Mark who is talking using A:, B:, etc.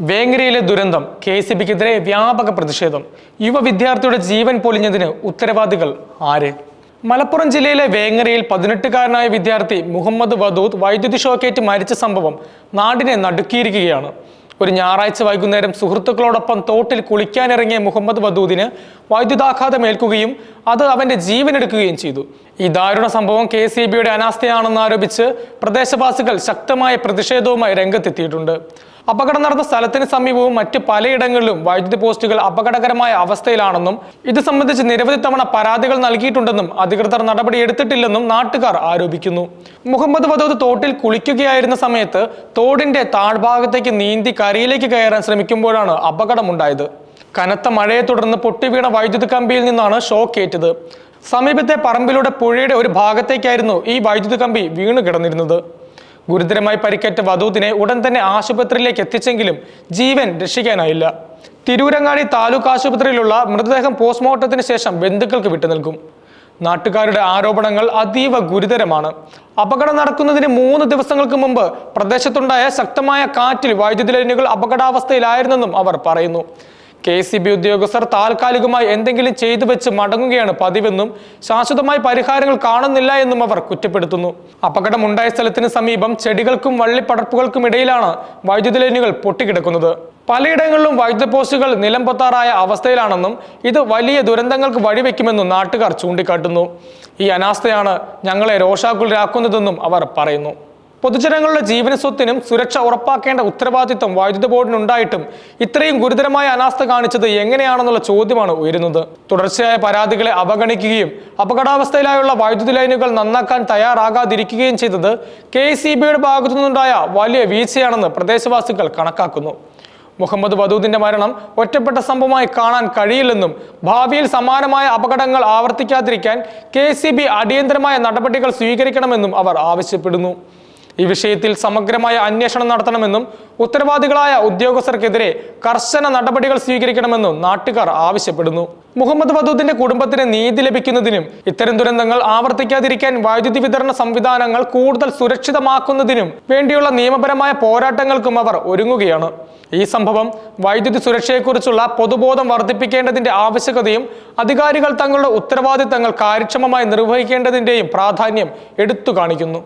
A: വേങ്ങരയിലെ ദുരന്തം K C ബിക്കെതിരെ വ്യാപക പ്രതിഷേധം. യുവ വിദ്യാർത്ഥിയുടെ ജീവൻ പൊലിഞ്ഞതിന് ഉത്തരവാദികൾ ആര്? മലപ്പുറം ജില്ലയിലെ വേങ്ങരയിൽ പതിനെട്ടുകാരനായ വിദ്യാർത്ഥി മുഹമ്മദ് വദൂദ് വൈദ്യുതി ഷോക്കേറ്റ് മരിച്ച സംഭവം നാടിനെ നടുക്കിയിരിക്കുകയാണ്. ഒരു ഞായറാഴ്ച വൈകുന്നേരം സുഹൃത്തുക്കളോടൊപ്പം തോട്ടിൽ കുളിക്കാനിറങ്ങിയ മുഹമ്മദ് വദൂദിന് വൈദ്യുതാഘാതം ഏൽക്കുകയും അത് അവന്റെ ജീവനെടുക്കുകയും ചെയ്തു. ഈ ദാരുണ സംഭവം കെ സി ബിയുടെ അനാസ്ഥയാണെന്ന് ആരോപിച്ച് പ്രദേശവാസികൾ ശക്തമായ പ്രതിഷേധവുമായി രംഗത്തെത്തിയിട്ടുണ്ട്. അപകടം നടന്ന സ്ഥലത്തിന് സമീപവും മറ്റ് പലയിടങ്ങളിലും വൈദ്യുതി പോസ്റ്റുകൾ അപകടകരമായ അവസ്ഥയിലാണെന്നും ഇത് സംബന്ധിച്ച് നിരവധി തവണ പരാതികൾ നൽകിയിട്ടുണ്ടെന്നും അധികൃതർ നടപടി എടുത്തിട്ടില്ലെന്നും നാട്ടുകാർ ആരോപിക്കുന്നു. മുഹമ്മദ് വദൂദ് തോട്ടിൽ കുളിക്കുകയായിരുന്ന സമയത്ത് തോടിന്റെ താഴ്ഭാഗത്തേക്ക് നീന്തി കരയിലേക്ക് കയറാൻ ശ്രമിക്കുമ്പോഴാണ് അപകടമുണ്ടായത്. കനത്ത മഴയെ തുടർന്ന് പൊട്ടിവീണ വൈദ്യുതി കമ്പിയിൽ നിന്നാണ് ഷോക്ക് ഏറ്റത്. സമീപത്തെ പറമ്പിലൂടെ പുഴയുടെ ഒരു ഭാഗത്തേക്കായിരുന്നു ഈ വൈദ്യുതി കമ്പി വീണു കിടന്നിരുന്നത്. ഗുരുതരമായി പരിക്കേറ്റ വധൂതിനെ ഉടൻ തന്നെ ആശുപത്രിയിലേക്ക് എത്തിച്ചെങ്കിലും ജീവൻ രക്ഷിക്കാനായില്ല. തിരൂരങ്ങാടി താലൂക്ക് ആശുപത്രിയിലുള്ള മൃതദേഹം പോസ്റ്റ്മോർട്ടത്തിന് ശേഷം ബന്ധുക്കൾക്ക് വിട്ടു നൽകും. നാട്ടുകാരുടെ ആരോപണങ്ങൾ അതീവ ഗുരുതരമാണ്. അപകടം നടക്കുന്നതിന് മൂന്ന് ദിവസങ്ങൾക്ക് മുമ്പ് പ്രദേശത്തുണ്ടായ ശക്തമായ കാറ്റിൽ വൈദ്യുതി ലൈനുകൾ അപകടാവസ്ഥയിലായിരുന്നെന്നും അവർ പറയുന്നു. കെ സി ബി ഉദ്യോഗസ്ഥർ താൽക്കാലികമായി എന്തെങ്കിലും ചെയ്തു വെച്ച് മടങ്ങുകയാണ് പതിവെന്നും ശാശ്വതമായ പരിഹാരങ്ങൾ കാണുന്നില്ല എന്നും അവർ കുറ്റപ്പെടുത്തുന്നു. അപകടമുണ്ടായ സ്ഥലത്തിന് സമീപം ചെടികൾക്കും വള്ളിപ്പടർപ്പുകൾക്കും ഇടയിലാണ് വൈദ്യുതി ലൈനുകൾ പൊട്ടിക്കിടക്കുന്നത്. പലയിടങ്ങളിലും വൈദ്യുത പോസ്റ്റുകൾ നിലംപൊത്താറായ അവസ്ഥയിലാണെന്നും ഇത് വലിയ ദുരന്തങ്ങൾക്ക് വഴിവെക്കുമെന്നും നാട്ടുകാർ ചൂണ്ടിക്കാട്ടുന്നു. ഈ അനാസ്ഥയാണ് ഞങ്ങളെ രോഷാകുലരാക്കുന്നതെന്നും അവർ പറയുന്നു. പൊതുജനങ്ങളുടെ ജീവന സ്വത്തിനും സുരക്ഷ ഉറപ്പാക്കേണ്ട ഉത്തരവാദിത്വം വൈദ്യുതി ബോർഡിനുണ്ടായിട്ടും ഇത്രയും ഗുരുതരമായ അനാസ്ഥ കാണിച്ചത് എങ്ങനെയാണെന്നുള്ള ചോദ്യമാണ് ഉയരുന്നത്. തുടർച്ചയായ പരാതികളെ അവഗണിക്കുകയും അപകടാവസ്ഥയിലായുള്ള വൈദ്യുതി ലൈനുകൾ നന്നാക്കാൻ തയ്യാറാകാതിരിക്കുകയും ചെയ്തത് കെ സി ബിയുടെ ഭാഗത്തുനിന്നുണ്ടായ വലിയ വീഴ്ചയാണെന്ന് പ്രദേശവാസികൾ കണക്കാക്കുന്നു. മുഹമ്മദ് വദൂദിന്റെ മരണം ഒറ്റപ്പെട്ട സംഭവമായി കാണാൻ കഴിയില്ലെന്നും ഭാവിയിൽ സമാനമായ അപകടങ്ങൾ ആവർത്തിക്കാതിരിക്കാൻ കെ അടിയന്തരമായ നടപടികൾ സ്വീകരിക്കണമെന്നും അവർ ആവശ്യപ്പെടുന്നു. ഈ വിഷയത്തിൽ സമഗ്രമായ അന്വേഷണം നടത്തണമെന്നും ഉത്തരവാദികളായ ഉദ്യോഗസ്ഥർക്കെതിരെ കർശന നടപടികൾ സ്വീകരിക്കണമെന്നും നാട്ടുകാർ ആവശ്യപ്പെടുന്നു. മുഹമ്മദ് വദൂദിന്റെ കുടുംബത്തിന് നീതി ലഭിക്കുന്നതിനും ഇത്തരം ദുരന്തങ്ങൾ ആവർത്തിക്കാതിരിക്കാൻ വൈദ്യുതി വിതരണ സംവിധാനങ്ങൾ കൂടുതൽ സുരക്ഷിതമാക്കുന്നതിനും വേണ്ടിയുള്ള നിയമപരമായ പോരാട്ടങ്ങൾക്കും അവർ ഒരുങ്ങുകയാണ്. ഈ സംഭവം വൈദ്യുതി സുരക്ഷയെക്കുറിച്ചുള്ള പൊതുബോധം വർദ്ധിപ്പിക്കേണ്ടതിന്റെ ആവശ്യകതയും അധികാരികൾ തങ്ങളുടെ ഉത്തരവാദിത്തങ്ങൾ കാര്യക്ഷമമായി നിർവഹിക്കേണ്ടതിന്റെയും പ്രാധാന്യം എടുത്തു കാണിക്കുന്നു